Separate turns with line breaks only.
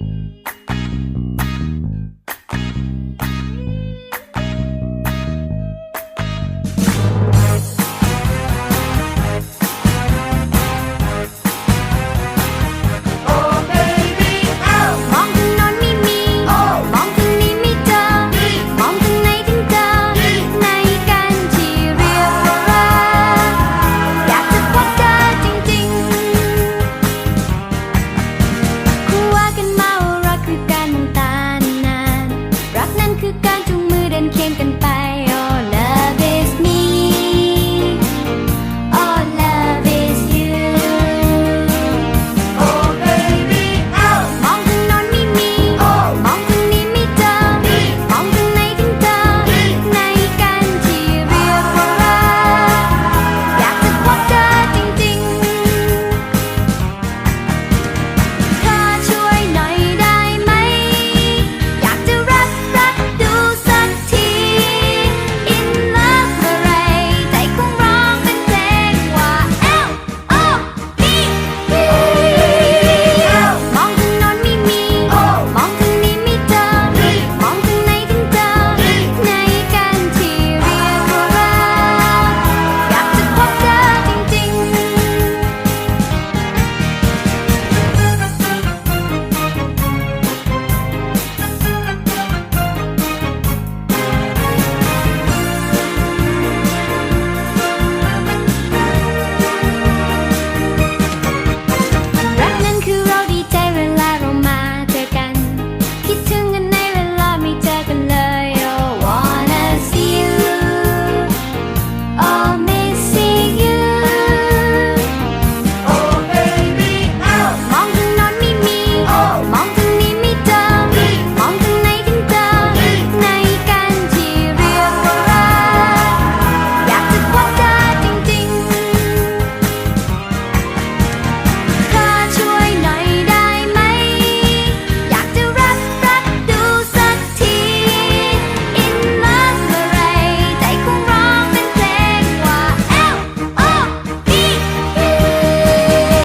Música ือการจุงมือเดินเคียงกันไป